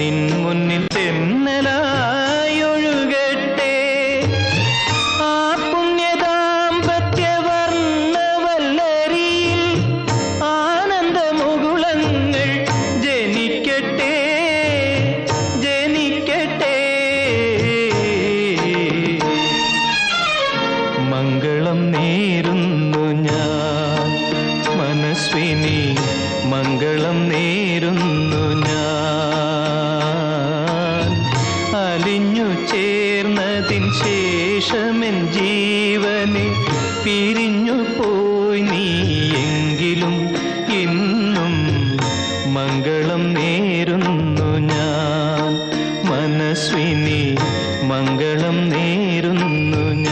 നിൻ മുന്നിൽ തെന്നലായൊഴുകട്ടെ ആ പുണ്യദാമ്പത്യ വർണവല്ലരിയിൽ ആനന്ദമുകുളങ്ങൾ ജനിക്കട്ടെ ജനിക്കട്ടെ. മംഗളം നേരുന്നു ഞാൻ മനസ്വിനി മംഗളം നേരുന്നു അലിഞ്ഞു ചേർന്നതിൻ ശേഷമെൻ ജീവനെ പിരിഞ്ഞു പോയി നീയെങ്കിലും ഇന്നും മംഗളം നേരുന്നു ഞാൻ. മനസ്വിനി മംഗളം നേരുന്നു ഞാൻ.